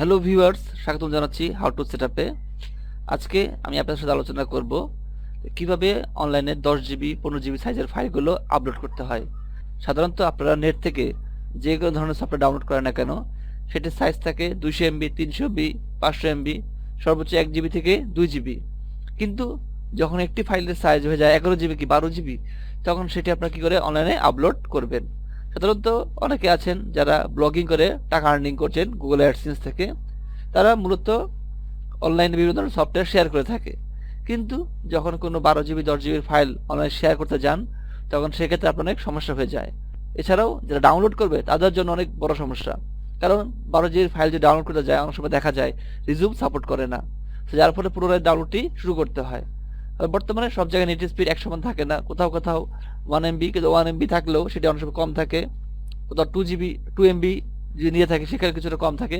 Hello viewers স্বাগতম জানাচ্ছি how to set আপে আজকে আমি আপনাদের সাথে আলোচনা করব কীভাবে অনলাইনে দশ জিবি পনেরো জিবি সাইজের ফাইলগুলো আপলোড করতে হয়। সাধারণত আপনারা নেট থেকে যে কোনো ধরনের সফটওয়্যার ডাউনলোড করেন না কেন, সেটির সাইজ থাকে দুইশো এমবি তিনশো এমবি পাঁচশো এমবি সর্বোচ্চ এক জিবি থেকে দুই জিবি কিন্তু যখন একটি ফাইলের সাইজ হয়ে যায় এগারো জিবি কি বারো জিবি তখন সেটি আপনারা কী করে অনলাইনে আপলোড করবেন। সাধারণত অনেকে আছেন যারা ব্লগিং করে টাকা আর্নিং করছেন গুগল অ্যাডসেন্স থেকে। তারা মূলত অনলাইনে বিভিন্ন ধরনের সফটওয়্যার শেয়ার করে থাকে। কিন্তু যখন কোনো বারো জিবি, দশ জিবির ফাইল অনলাইনে শেয়ার করতে যান, তখন সেক্ষেত্রে আপনার অনেক সমস্যা হয়ে যায়। এছাড়াও যারা ডাউনলোড করবে, তাদের জন্য অনেক বড় সমস্যা। কারণ বারো জিবির ফাইল যদি ডাউনলোড করতে যায়, অনেক সময় দেখা যায় রিজুম সাপোর্ট করে না। যার ফলে পুনরায় ডাউনলোডটি শুরু করতে হয়। বর্তমানে সব জায়গায় নেট স্পিড এক সমান থাকে না। কোথাও কোথাও ওয়ান এমবি কিন্তু ওয়ান এমবি থাকলেও সেটা অনেক সময় কম থাকে। কোথাও টু জিবি টু এমবি যদি নিয়ে থাকে, সেখানে কিছুটা কম থাকে।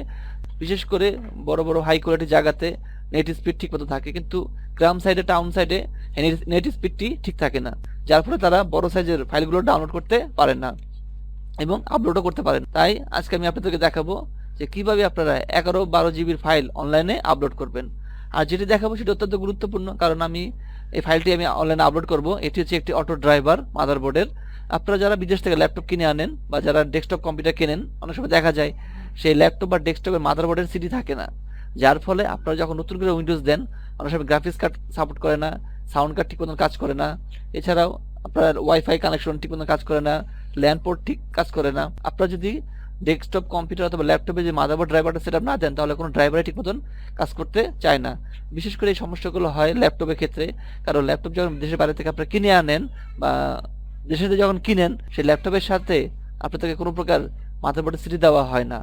বিশেষ করে বড় বড় হাই কোয়ালিটি জায়গাতে নেট স্পিড ঠিক মতো থাকে, কিন্তু গ্রাম সাইডে টাউন সাইডে নেট স্পিডটি ঠিক থাকে না। যার ফলে তারা বড় সাইজের ফাইলগুলো ডাউনলোড করতে পারেন না এবং আপলোডও করতে পারেন। তাই আজকে আমি আপনাদেরকে দেখাবো যে কীভাবে আপনারা এগারো, বারো জিবির ফাইল অনলাইনে আপলোড করবেন। আর যেটি দেখাবো সেটি অত্যন্ত গুরুত্বপূর্ণ, কারণ আমি এই ফাইলটি আমি অনলাইনে আপলোড করব। এটি হচ্ছে একটি অটো ড্রাইভার মাদারবোর্ডের আপনারা যারা বিদেশ থেকে ল্যাপটপ কিনে আনেন বা যারা ডেস্কটপ কম্পিউটার কেনেন, অনেক সময় দেখা যায় সেই ল্যাপটপ বা ডেস্কটপের মাদারবোর্ডের সিডি থাকে না। যার ফলে আপনারা যখন নতুন করে উইন্ডোজ দেন, অনেক সময় গ্রাফিক্স কার্ড সাপোর্ট করে না সাউন্ড কার্ড ঠিক কাজ করে না। এছাড়াও আপনার ওয়াইফাই কানেকশন ঠিক কাজ করে না ল্যান্ড পোর্ট ঠিক কাজ করে না। আপনারা যদি ডেস্কটপ কম্পিউটার অথবা ল্যাপটপে যে মাদারবোর্ড ড্রাইভারটা সেট না দেন, তাহলে কোনো ড্রাইভারই ঠিক মতন কাজ করতে চায় না। বিশেষ করে এই সমস্যাগুলো হয় ল্যাপটপের ক্ষেত্রে। কারণ ল্যাপটপ যখন দেশের বাইরে থেকে আপনারা কিনে আনেন বা দেশে যখন কিনেন, সেই ল্যাপটপের সাথে আপনাদেরকে কোনো প্রকার মাদারবোর্ডের সিটি দেওয়া হয় না।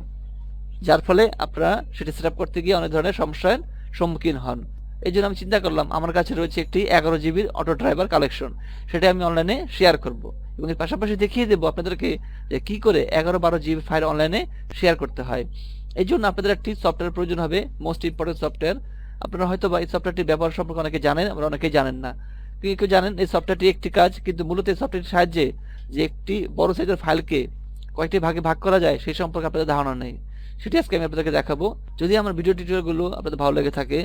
যার ফলে আপনারা সেটি সেট করতে গিয়ে অনেক ধরনের সমস্যার সম্মুখীন হন। এই জন্য আমি চিন্তা করলাম, আমার কাছে রয়েছে একটি এগারো জিবির অটো ড্রাইভার কালেকশন সেটা আমি অনলাইনে শেয়ার করব। এবং এর পাশাপাশি দেখিয়ে দেবো আপনাদেরকে যে কী করে এগারো বারো জিবি ফাইল অনলাইনে শেয়ার করতে হয়। এই জন্য আপনাদের একটি সফটওয়্যার প্রয়োজন হবে মোস্ট ইম্পর্টেন্ট সফটওয়্যার। আপনারা হয়তো বা এই সফটওয়্যারটি ব্যবহার সম্পর্কে অনেকে জানেন, আমরা অনেকেই জানেন না। কেউ কেউ জানেন এই সফটওয়্যারটি একটি কাজ, কিন্তু মূলত এই সফটওয়্যারটির সাহায্যে যে একটি বড় সাইজের ফাইলকে কয়েকটি ভাগে ভাগ করা যায়, সেই সম্পর্কে আপনাদের ধারণা নেই। সেটি আজকে আমি আপনাদেরকে দেখাবো। যদি আমার ভিডিও টিউটোরিয়ালগুলো আপনাদের ভালো লেগে থাকে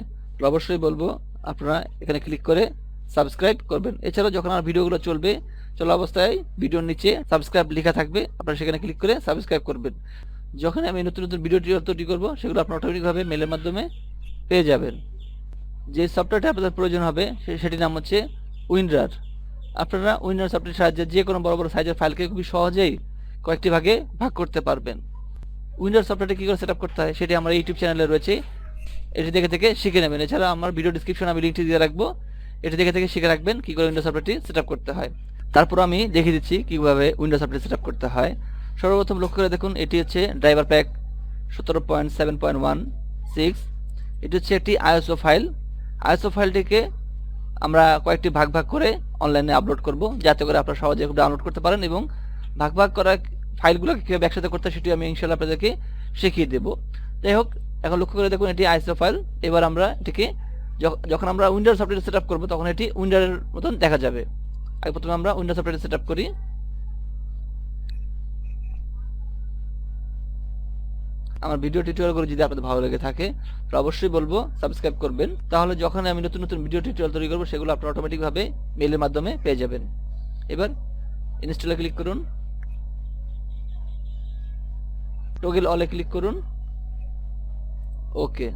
অবশ্যই বলব, আপনারা এখানে ক্লিক করে সাবস্ক্রাইব করবেন। এছাড়াও যখন আমার ভিডিওগুলো চলবে চলা অবস্থায় ভিডিওর নিচে সাবস্ক্রাইব লেখা থাকবে। আপনারা সেখানে ক্লিক করে সাবস্ক্রাইব করবেন। যখন আমি নতুন নতুন ভিডিও তৈরি করব, সেগুলো আপনারা অটোমেটিকভাবে মেলের মাধ্যমে পেয়ে যাবেন। যে সফটওয়্যারটি আপনাদের প্রয়োজন হবে সেটির নাম হচ্ছে উইন্ডার আপনারা উইন্ডার সফটওয়্যার সাহায্যে যে কোনো বড় বড় সাইজের ফাইলকে খুবই সহজেই কয়েকটি ভাগে ভাগ করতে পারবেন। উইন্ডোজ সফটওয়্যারটি কী করে সেট করতে হয়, সেটি আমার ইউটিউব চ্যানেলে রয়েছে। এটি দেখে থেকে শিখে নেবেন। এছাড়া আমার ভিডিও ডিসক্রিপশন আমি লিঙ্কটি দিয়ে রাখব। এটি দেখে থেকে শিখে রাখবেন কী করে উইন্ডোজ সফটওয়্যারটি সেট করতে হয়। তারপর আমি দেখিয়ে দিচ্ছি কীভাবে উইন্ডোজ সফটওয়্যার সেট করতে হয়। সর্বপ্রথম লক্ষ্য করে দেখুন, এটি হচ্ছে ড্রাইভার প্যাক সতেরো point seven point one six এটি হচ্ছে একটি আইএসও ফাইল আইএসও ফাইলটিকে আমরা কয়েকটি ভাগ ভাগ করে অনলাইনে আপলোড করব, যাতে করে আপনারা সহজে ডাউনলোড করতে পারেন এবং ভাগ ভাগ করা ফাইলগুলোকে কীভাবে একসাথে করতে হয় সেটি আমি ইনশাল্লাহ আপনাদেরকে শিখিয়ে দেব। যাই হোক, এখন লক্ষ্য করে দেখুন, এটি আইএসও ফাইল এবার আমরা এটিকে যখন আমরা উইন্ডোজ সফটওয়্যার সেট আপ করব, তখন এটি উইন্ডোজের মতন দেখা যাবে। আগে প্রথমে আমরা উইন্ডোজ সফটওয়্যার সেট আপ করি। আমার ভিডিও টিউটোরিয়ালগুলো যদি আপনাদের ভালো লেগে থাকে, তো অবশ্যই বলব সাবস্ক্রাইব করবেন। তাহলে যখন আমি নতুন নতুন ভিডিও টিউটোরিয়াল তৈরি করব, সেগুলো আপনারা অটোমেটিকভাবে মেলের মাধ্যমে পেয়ে যাবেন। এবার ইনস্টলে ক্লিক করুন। টোগেল অলে ক্লিক করুন। ওকে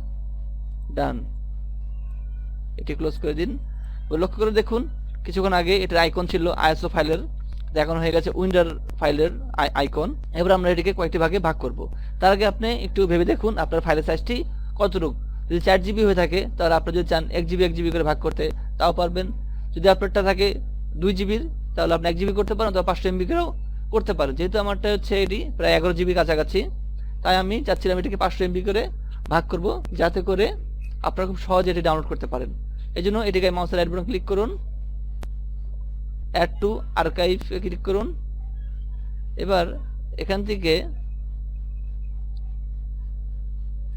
ডান এটি ক্লোজ করে দিন। লক্ষ্য করে দেখুন কিছুক্ষণ আগে এটার আইকন ছিল আইএসও ফাইলের এখন হয়ে গেছে উইন্ডার ফাইলের আইকন এবার আমরা এটিকে কয়েকটি ভাগে ভাগ করব। তার আগে আপনি একটু ভেবে দেখুন আপনার ফাইলের সাইজটি কতটুকু। যদি চার জিবি হয়ে থাকে, তাহলে আপনি যদি চান এক জিবি এক জিবি করে ভাগ করতে, তাও পারবেন। যদি আপনারটা থাকে দুই জিবির তাহলে আপনি এক জিবি করতে পারেন অথবা পাঁচশো এমবি করেও করতে পারেন। যেহেতু আমারটা হচ্ছে এটি প্রায় এগারো জিবি কাছাকাছি, তাই আমি চাচ্ছিলাম এটিকে পাঁচশো এমবি করে ভাগ করব, যাতে করে আপনারা খুব সহজে এটি ডাউনলোড করতে পারেন। এই জন্য এটিকে মাউসের রাইট ক্লিক করুন। অ্যাড টু আর্কাইভ ক্লিক করুন। এবার এখান থেকে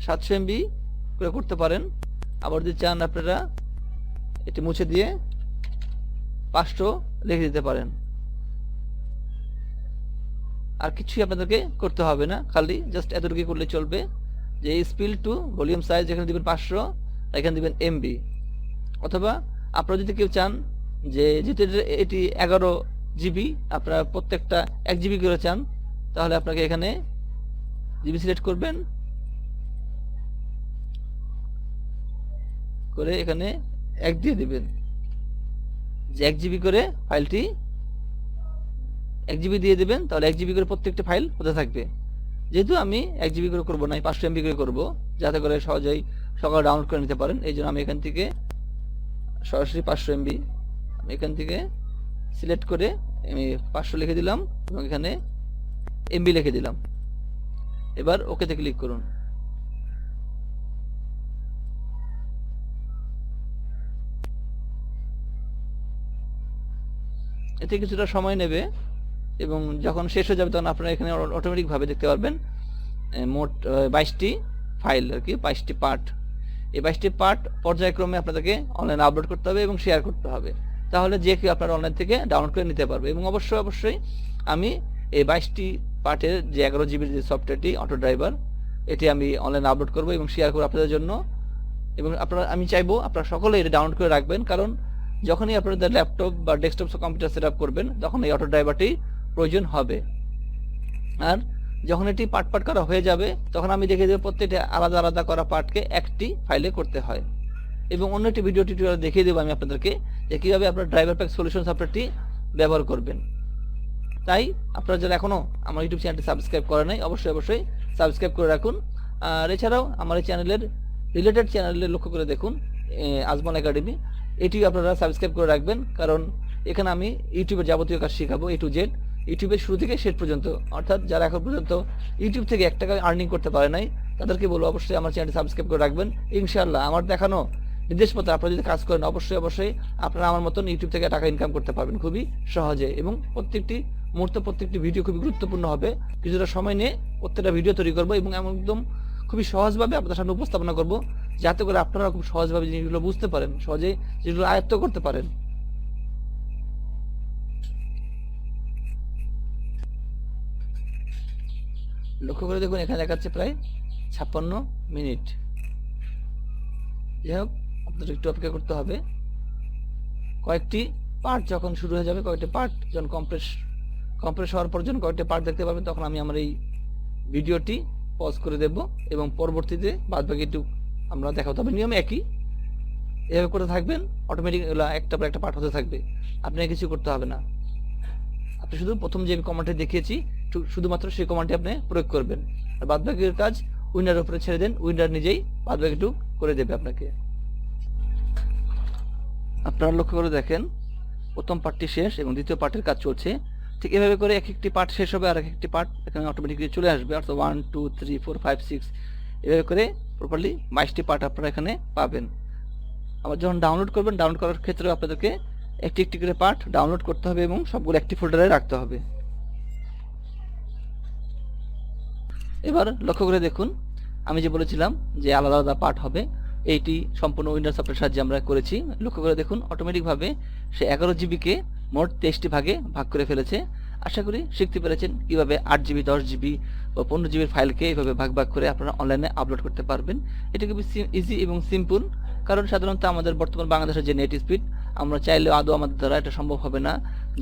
সাতশো এমবি করে করতে পারেন। আবার যদি চান আপনারা এটি মুছে দিয়ে পাঁচশো লিখে দিতে পারেন। আর কিছুই আপনাদেরকে করতে হবে না, খালি জাস্ট এতটুকু করলে চলবে যে স্পিল টু ভলিউম সাইজ এখানে দিবেন পাঁচশো এখানে দিবেন এমবি অথবা আপনারা যদি কেউ চান যে যেহেতু এটি এগারো জিবি আপনারা প্রত্যেকটা এক জিবি করে চান, তাহলে আপনাকে এখানে জিবি সিলেক্ট করবেন। করে এখানে এক দিয়ে দিবেন। যে এক জিবি করে ফাইলটি এক জিবি দিয়ে দেবেন, তাহলে এক জিবি করে প্রত্যেকটা ফাইল হতে থাকবে। যেহেতু আমি এক জিবি করে করব না, আমি পাঁচশো এমবি করে করব, যাতে করে সহজেই সকালে ডাউনলোড করে নিতে পারেন। এই জন্য আমি এখান থেকে সরাসরি পাঁচশো এমবি এখান থেকে সিলেক্ট করে আমি পাঁচশো লিখে দিলাম এবং এখানে এমবি লিখে দিলাম। এবার ওকেতে ক্লিক করুন। এতে কিছুটা সময় নেবে এবং যখন শেষ হয়ে যাবে তখন আপনারা এখানে অটোমেটিকভাবে দেখতে পারবেন মোট বাইশটি ফাইল আর কি, বাইশটি পার্ট এই বাইশটি পার্ট পর্যায়ক্রমে আপনাদেরকে অনলাইনে আপলোড করতে হবে এবং শেয়ার করতে হবে। তাহলে যে কেউ আপনার অনলাইন থেকে ডাউনলোড করে নিতে পারবে। এবং অবশ্যই অবশ্যই আমি এই বাইশটি পার্টের যে এগারো জিবির যে সফটওয়্যারটি অটো ড্রাইভার এটি আমি অনলাইনে আপলোড করব এবং শেয়ার করব আপনাদের জন্য। এবং আপনারা, আমি চাইব আপনারা সকলে এটা ডাউনলোড করে রাখবেন, কারণ যখনই আপনাদের ল্যাপটপ বা ডেস্কটপ কম্পিউটার সেট করবেন, তখন এই অটো ড্রাইভারটি প্রয়োজন হবে। আর যখন এটি পার্ট পার্ট করা হয়ে যাবে, তখন আমি দেখে দেবো প্রত্যেকটা আলাদা আলাদা করা পার্টকে একটি ফাইলে করতে হয়। এবং অন্য একটি ভিডিও টিউটোরিয়াল দেখিয়ে দেবো আমি আপনাদেরকে যে কীভাবে আপনার ড্রাইভার প্যাক সলিউশন সফটওয়্যারটি ব্যবহার করবেন। তাই আপনারা যারা এখনও আমার ইউটিউব চ্যানেলটি সাবস্ক্রাইব করে নাই, অবশ্যই অবশ্যই সাবস্ক্রাইব করে রাখুন। আর এছাড়াও আমার এই চ্যানেলের রিলেটেড চ্যানেলে লক্ষ্য করে দেখুন আজমল একাডেমি এটিও আপনারা সাবস্ক্রাইব করে রাখবেন, কারণ এখানে আমি ইউটিউবের যাবতীয় কাজ শেখাবো এ টু জেড ইউটিউবের শুরু থেকে শেষ পর্যন্ত, অর্থাৎ যারা এখন পর্যন্ত ইউটিউব থেকে এক টাকা আর্নিং করতে পারে নাই, তাদেরকে বলব অবশ্যই আমার চ্যানেলটি সাবস্ক্রাইব করে রাখবেন। ইনশাআল্লাহ, আমার দেখানো নির্দেশ মতো আপনারা যদি কাজ করেন, অবশ্যই অবশ্যই আপনারা আমার মতন ইউটিউব থেকে টাকা ইনকাম করতে পারবেন খুবই সহজে এবং প্রত্যেকটি মুহূর্ত, প্রত্যেকটি ভিডিও খুবই গুরুত্বপূর্ণ হবে। কিছুটা সময় নিয়ে প্রত্যেকটা ভিডিও তৈরি করব এবং এমন একদম খুবই সহজভাবে আপনাদের সামনে উপস্থাপনা করব, যাতে করে আপনারা খুব সহজভাবে জিনিসগুলো বুঝতে পারেন, সহজে জিনিসগুলো আয়ত্ত করতে পারেন। লক্ষ্য করে দেখুন, এখানে দেখাচ্ছে প্রায় ছাপ্পান্ন মিনিট। যাই হোক আপনাদের একটু অপেক্ষা করতে হবে। কয়েকটি পার্ট যখন শুরু হয়ে যাবে, কয়েকটি পার্ট যখন কম্প্রেস কমপ্রেস হওয়ার পর যখন কয়েকটি পার্ট দেখতে পাবেন, তখন আমি আমার এই ভিডিওটি পজ করে দেব এবং পরবর্তীতে বাদ বাকিটুক আমরা দেখাবো। তবে নিয়ম একই। এভাবে করে থাকবেন অটোমেটিক একটা পর একটা পার্ট হতে থাকবে। আপনাকে কিছু করতে হবে না। আপনি শুধু প্রথম যে কমান্ডটি দেখিয়েছি শুধুমাত্র সেই কমান্ডটি আপনি প্রয়োগ করবেন। আর বাদ বাকির কাজ উইন্ডার উপরে ছেড়ে দেন উইন্ডার নিজেই বাদ বাকিটুক করে দেবে আপনাকে। আপনারা লক্ষ্য করে দেখেন, প্রথম পার্টটি শেষ এবং দ্বিতীয় পার্টের কাজ চলছে। ঠিক এভাবে করে এক একটি পার্ট শেষ হবে আর এক একটি পার্ট এখানে অটোমেটিকলি চলে আসবে। অর্থাৎ one two three four five six এভাবে করে প্রপারলি বাইশটি পার্ট আপনারা এখানে পাবেন। আবার যখন ডাউনলোড করবেন ডাউনলোড করার ক্ষেত্রেও আপনাদেরকে একটি একটি করে পার্ট ডাউনলোড করতে হবে এবং সবগুলো একটি ফোল্ডারে রাখতে হবে। এবার লক্ষ্য করে দেখুন, আমি যে বলেছিলাম যে আলাদা আলাদা পার্ট হবে। এইটি সম্পূর্ণ উইন্ডোজ সফটওয়্যার সাহায্যে আমরা করেছি। লক্ষ্য করে দেখুন অটোমেটিকভাবে সে এগারো জিবিকে মোট তেইশটি ভাগে ভাগ করে ফেলেছে। আশা করি শিখতে পেরেছেন কীভাবে আট জিবি দশ জিবি বা পনেরো জিবির ফাইলকে এইভাবে ভাগ ভাগ করে আপনারা অনলাইনে আপলোড করতে পারবেন। এটা খুবই ইজি এবং সিম্পল কারণ সাধারণত আমাদের বর্তমান বাংলাদেশের যে নেট স্পিড আমরা চাইলেও আদৌ আমাদের দ্বারা এটা সম্ভব হবে না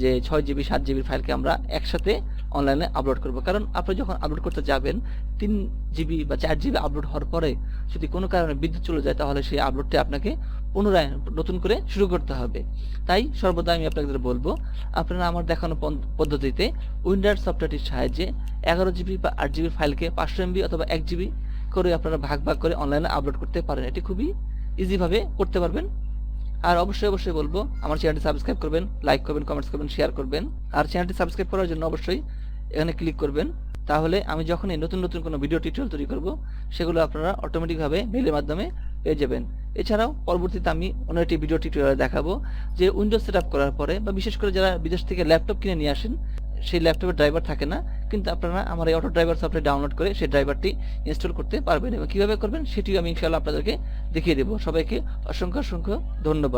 যে ছয় জিবি সাত জিবির ফাইলকে আমরা একসাথে অনলাইনে আপলোড করব। কারণ আপনি যখন আপলোড করতে যাবেন, তিন জিবি বা চার জিবি আপলোড হওয়ার পরে যদি কোনো কারণে বিদ্যুৎ চলে যায়, তাহলে সেই আপলোডটি আপনাকে পুনরায় নতুন করে শুরু করতে হবে। তাই সর্বদা আমি আপনাদের বলব, আপনারা আমার দেখানো পদ্ধতিতে উইন্ডার সফটওয়্যারটির সাহায্যে এগারো জিবি বা আট জিবির ফাইলকে পাঁচশো এমবি অথবা এক জিবি করে আপনারা ভাগ ভাগ করে অনলাইনে আপলোড করতে পারেন। এটি খুবই ইজিভাবে করতে পারবেন। আর অবশ্যই অবশ্যই বলব, আমার চ্যানেলটি সাবস্ক্রাইব করবেন লাইক করবেন কমেন্টস করবেন শেয়ার করবেন। আর চ্যানেলটি সাবস্ক্রাইব করার জন্য অবশ্যই এখানে ক্লিক করবেন। তাহলে আমি যখনই নতুন নতুন কোনো ভিডিও টিউটোরিয়াল তৈরি করব, সেগুলো আপনারা অটোমেটিকভাবে মেলের মাধ্যমে পেয়ে যাবেন। এছাড়াও পরবর্তীতে আমি অন্য একটি ভিডিও টিউটোরিয়াল দেখাবো, যে উইন্ডোজ সেট করার পরে, বা বিশেষ করে যারা বিদেশ থেকে ল্যাপটপ কিনে নিয়ে আসেন, সেই ল্যাপটপের ড্রাইভার থাকে না, কিন্তু আপনারা আমার এই অটো ড্রাইভার সফটওয়্যার ডাউনলোড করে সেই ড্রাইভারটি ইনস্টল করতে পারবেন। এবং কীভাবে করবেন, সেটিও আমি ইনশাআল্লাহ আপনাদেরকে দেখিয়ে দেবো। সবাইকে অসংখ্য অসংখ্য ধন্যবাদ।